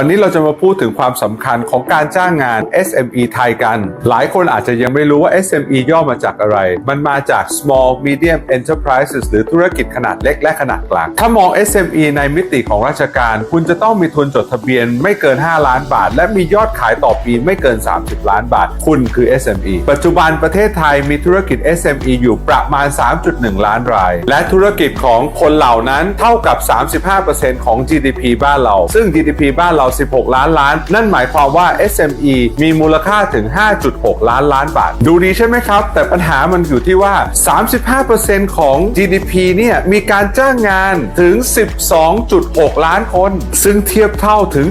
วันนี้เราจะมาพูดถึงความสำคัญของการจ้างงาน SME ไทยกัน หลายคนอาจจะยังไม่รู้ว่า SME ย่อมาจากอะไร มันมาจาก small medium enterprises หรือธุรกิจขนาดเล็กและขนาดกลาง ถ้ามอง SME ในมิติของราชการ คุณจะต้องมีทุนจดทะเบียนไม่เกิน 5 ล้านบาท และมียอดขายต่อปีไม่เกิน 30 ล้านบาท คุณคือ SME ปัจจุบันประเทศไทยมีธุรกิจ SME อยู่ประมาณ 3.1 ล้านราย และธุรกิจของคนเหล่านั้นเท่ากับ 35%ของ GDP บ้านเรา ซึ่ง GDP บ้านเราา 16 ล้านล้าน นั่นหมายความว่า SME มีมูลค่าถึง 5.6 ล้านล้านบาท ดูดีใช่ไหมครับ แต่ปัญหามันอยู่ที่ว่า 35%ของ GDP เนี่ยมีการจ้างงานถึง 12.6 ล้านคน ซึ่งเทียบเท่าถึง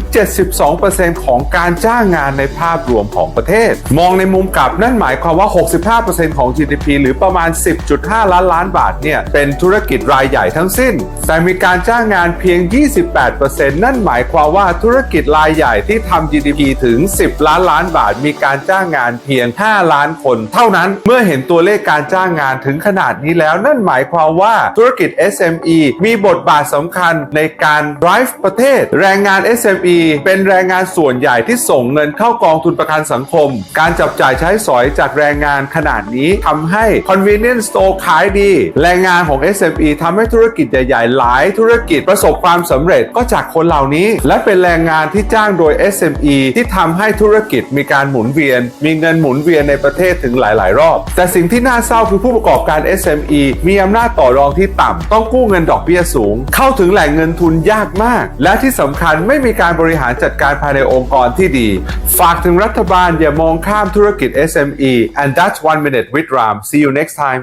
72%ของการจ้างงานในภาพรวมของประเทศ มองในมุมกลับนั่นหมายความว่า 65%ของ GDP หรือประมาณ 10.5 ล้านล้านบาทเนี่ยเป็นธุรกิจรายใหญ่ทั้งสิ้น แต่มีการจ้างงานเพียง 28%นั่นหมายความว่าธุรกิจรายใหญ่ที่ทำ GDP ถึง 10 ล้านล้านบาท มีการจ้างงานเพียง 5 ล้านคนเท่านั้นเมื่อเห็นตัวเลขการจ้างงานถึงขนาดนี้แล้ว นั่นหมายความว่าธุรกิจ SME มีบทบาทสำคัญในการ drive ประเทศ แรงงาน SME เป็นแรงงานส่วนใหญ่ที่ส่งเงินเข้ากองทุนประกันสังคม การจับจ่ายใช้สอยจากแรงงานขนาดนี้ทำให้ convenience store ขายดี แรงงานของ SME ทำให้ธุรกิจใหญ่ๆ หลายธุรกิจประสบความสำเร็จก็จากคนเหล่านี้ และเป็นแรงงานที่จ้างโดย SME ที่ทำให้ธุรกิจมีการหมุนเวียน มีเงินหมุนเวียนในประเทศถึงหลาย ๆ รอบ แต่สิ่งที่น่าเศร้าคือผู้ประกอบการ SME มีอำนาจต่อรองที่ต่ำต้องกู้เงินดอกเบี้ยสูง เข้าถึงแหล่งเงินทุนยากมาก และที่สำคัญไม่มีการบริหารจัดการภายในองค์กรที่ดี ฝากถึงรัฐบาลอย่ามองข้ามธุรกิจ SME and that's one minute with Ram see you next time